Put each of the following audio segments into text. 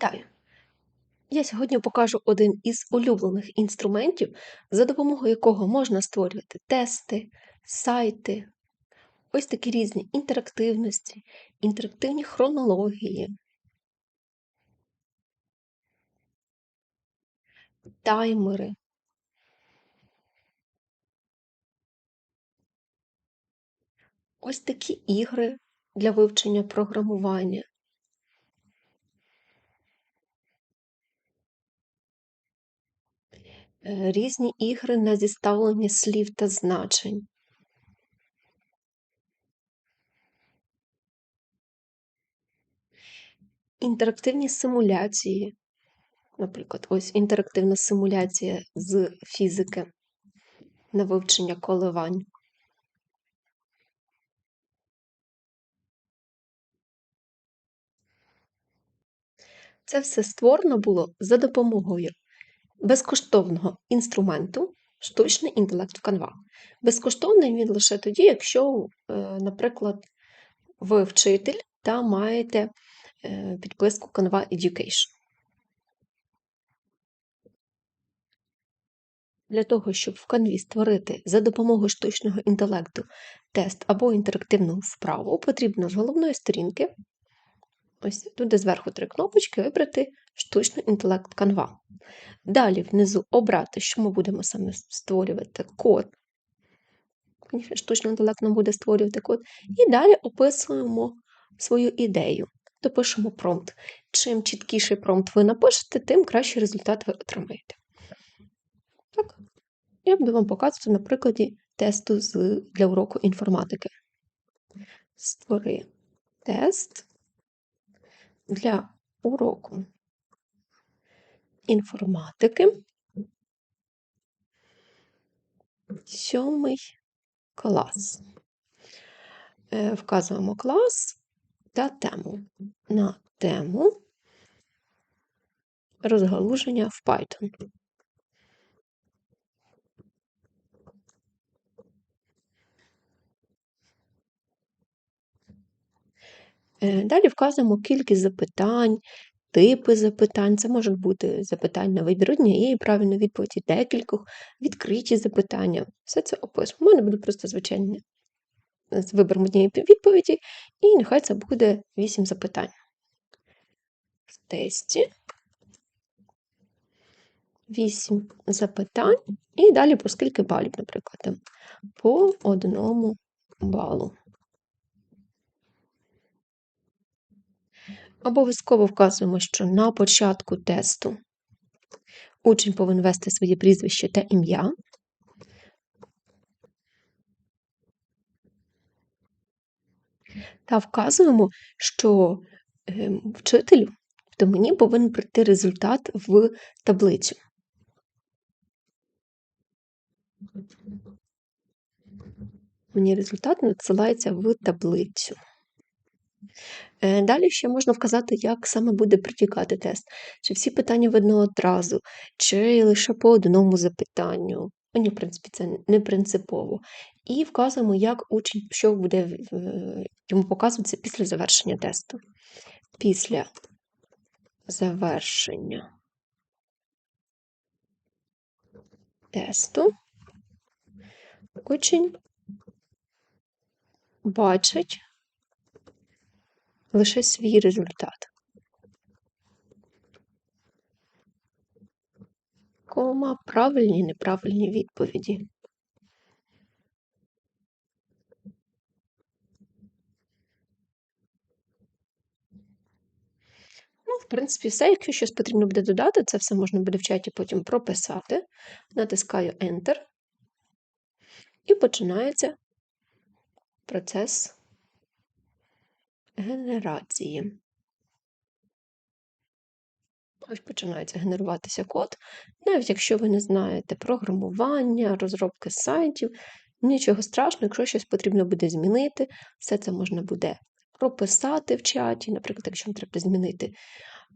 Вітаю! Я сьогодні покажу один із улюблених інструментів, за допомогою якого можна створювати тести, сайти, ось такі різні інтерактивності, інтерактивні хронології, таймери. Ось такі ігри для вивчення програмування. Е, різні ігри на зіставлення слів та значень. Інтерактивні симуляції. Наприклад, ось інтерактивна симуляція з фізики на вивчення коливань. Це все створено було за допомогою безкоштовного інструменту штучний інтелект в Canva. Безкоштовний він лише тоді, якщо, е, наприклад, ви вчитель та маєте е, підписку Canva Education. Для того, щоб в Canvі створити за допомогою штучного інтелекту тест або інтерактивну вправу, потрібно з головної сторінки, ось тут де зверху три кнопочки, вибрати штучний інтелект Canva. Далі внизу обрати, що ми будемо саме створювати код. Штучний інтелект нам буде створювати код. І далі описуємо свою ідею. Допишемо промпт. Чим чіткіший промпт ви напишете, тим кращий результат ви отримаєте. Так. Я буду вам показувати на прикладі тесту для уроку інформатики. Створи тест для уроку інформатики. Сьомий клас. Е, вказуємо клас та тему. На тему розгалуження в Python. Далі вказуємо кількість запитань, типи запитань. Це можуть бути запитання на вибір однієї правильної відповіді, декількох, відкриті запитання. Все це описуємо. У мене буде просто звичайне з вибором однієї відповіді, і нехай це буде 8 запитань. В тесті 8 запитань, і далі по скільки балів, наприклад, по одному балу. Обов'язково вказуємо, що на початку тесту учень повинен ввести своє прізвище та ім'я. Та вказуємо, що ем, вчителю то мені повинен прийти результат в таблицю. Мені результат надсилається в таблицю. Е, далі ще можна вказати, як саме буде протікати тест. Чи всі питання видно одразу, чи лише по одному запитанню. Мені, в принципі, це не принципово. І вказуємо, як учень, що буде йому показуватися після завершення тесту. Після завершення тесту учень бачить лише свій результат. Кома правильні неправильні відповіді. Ну, в принципі, все. Якщо щось потрібно буде додати, це все можна буде в чаті потім прописати. Натискаю Enter. І починається процес генерації. Ось починається генеруватися код. Навіть якщо ви не знаєте програмування, розробки сайтів, нічого страшного, якщо щось потрібно буде змінити, все це можна буде прописати в чаті. Наприклад, якщо вам треба змінити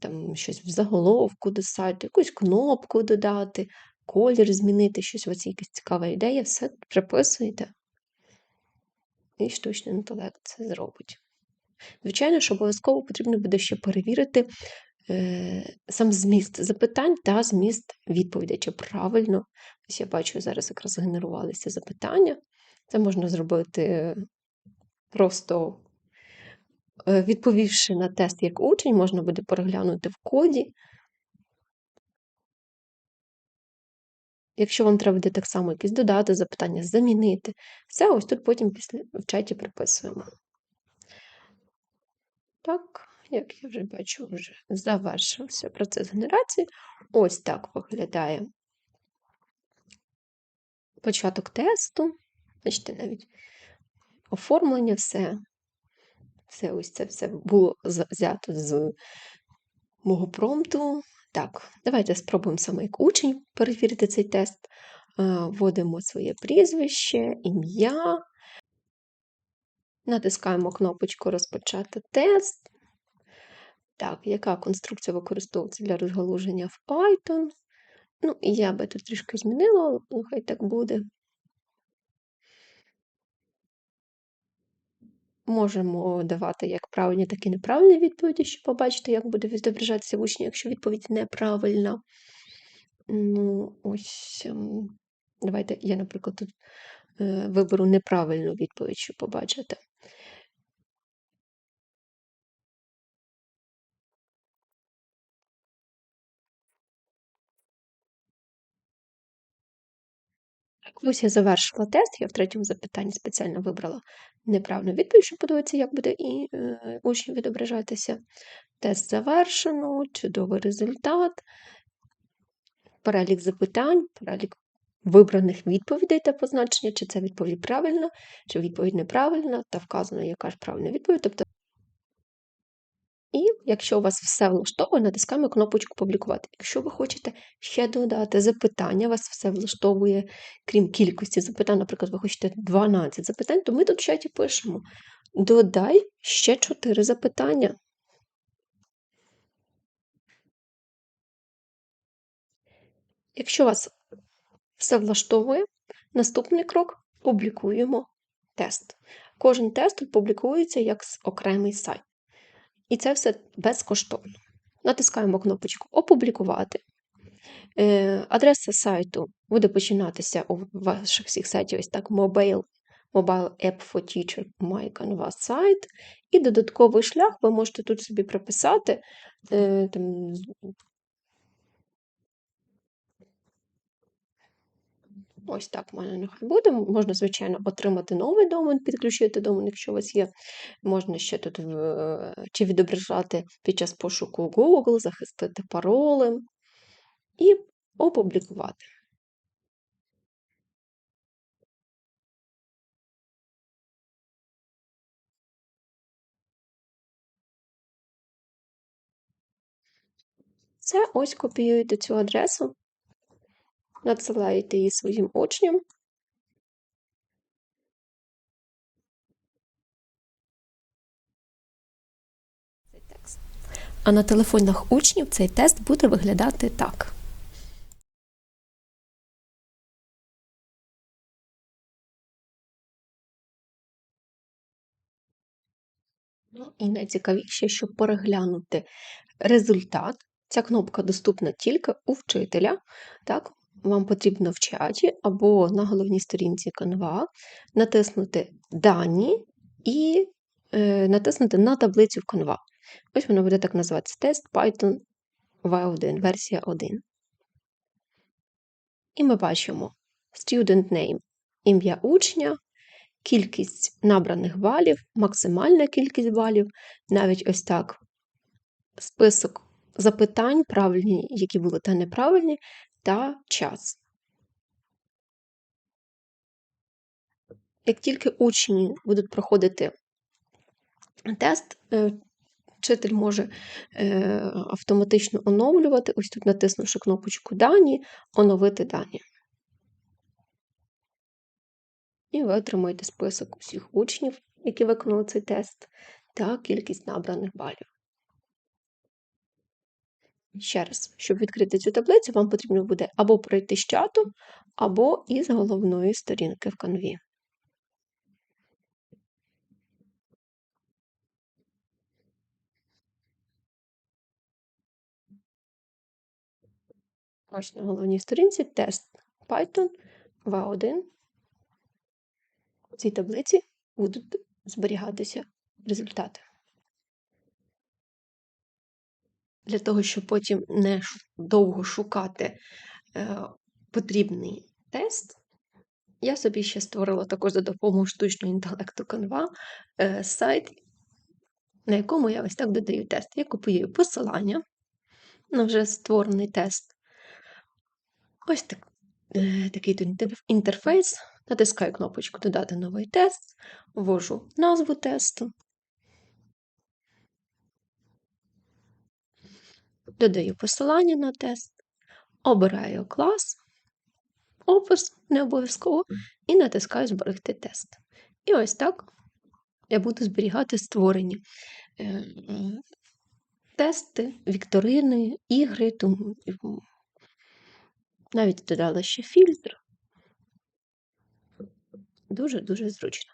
там, щось в заголовку до сайту, якусь кнопку додати, колір змінити, щось у вас якась цікава ідея, все приписуєте. І штучний інтелект це зробить. Звичайно, що обов'язково потрібно буде ще перевірити е, сам зміст запитань та зміст відповідей. Чи правильно? Ось я бачу, зараз якраз генерувалися запитання. Це можна зробити просто е, відповівши на тест як учень, можна буде переглянути в коді. Якщо вам треба буде так само якісь додати запитання, замінити, все ось тут потім після в чаті прописуємо. Так, як я вже бачу, вже завершився процес генерації. Ось так виглядає початок тесту. Бачите, навіть оформлення, все. Все ось це все було взято з мого промпту. Так, давайте спробуємо саме як учень перевірити цей тест. Вводимо своє прізвище, ім'я. Натискаємо кнопочку Розпочати тест. Так, яка конструкція використовується для розгалуження в Python? Ну, я би тут трішки змінила, але хай так буде. Можемо давати як правильні, так і неправильні відповіді, щоб побачити, як буде відображатися в учні, якщо відповідь неправильна. Ну, ось, ем, давайте я, наприклад, тут е, виберу неправильну відповідь, щоб побачити. Ось я завершила тест, я в третьому запитанні спеціально вибрала неправильну відповідь, щоб подивитися, як буде і е, учнів відображатися. Тест завершено, чудовий результат, перелік запитань, перелік вибраних відповідей та позначення, чи це відповідь правильна, чи відповідь неправильна, та вказано, яка ж правильна відповідь. Тобто якщо у вас все влаштовує, натискаємо кнопочку Публікувати. Якщо ви хочете ще додати запитання, вас все влаштовує, крім кількості запитань, наприклад, ви хочете 12 запитань, то ми тут в чаті пишемо: додай ще 4 запитання. Якщо вас все влаштовує, наступний крок публікуємо тест. Кожен тест публікується як окремий сайт. І це все безкоштовно. Натискаємо кнопочку Опублікувати. Е, адреса сайту буде починатися у ваших всіх сайтів ось так: Mobile Mobile App for Teacher My Canvas сайт. І додатковий шлях ви можете тут собі прописати. Е, там, Ось так в мене нехай буде. Можна, звичайно, отримати новий домен, підключити домен, якщо у вас є. Можна ще тут чи відображати під час пошуку Google, захистити паролем і опублікувати. Це ось копіюєте цю адресу надсилаєте її своїм учням. А на телефонах учнів цей тест буде виглядати так. Ну, і найцікавіше, щоб переглянути результат. Ця кнопка доступна тільки у вчителя. Так? Вам потрібно в чаті або на головній сторінці Canva натиснути Дані і е, натиснути на таблицю в Canva. Ось воно буде так називатися тест Python V1, версія 1. І ми бачимо Student Name ім'я учня, кількість набраних балів, максимальна кількість балів, навіть ось так список запитань, правильні, які були та неправильні, та час. Як тільки учні будуть проходити тест, е, вчитель може е, автоматично оновлювати, ось тут натиснувши кнопочку Дані, оновити дані. І ви отримуєте список усіх учнів, які виконали цей тест, та кількість набраних балів. Ще раз, щоб відкрити цю таблицю, вам потрібно буде або пройти з чату, або із головної сторінки в конві. Ось на головній сторінці тест Python V1. У цій таблиці будуть зберігатися результати. Для того, щоб потім не довго шукати е, потрібний тест, я собі ще створила також за допомогою штучного інтелекту Canva е, сайт, на якому я ось так додаю тест. Я копіюю посилання на вже створений тест. Ось так, е, такий тут інтерфейс. Натискаю кнопочку Додати новий тест, ввожу назву тесту, додаю посилання на тест, обираю клас, опис не обов'язково, і натискаю Зберегти тест. І ось так я буду зберігати створені е, тести, вікторини, ігри, тому навіть додала ще фільтр. Дуже-дуже зручно.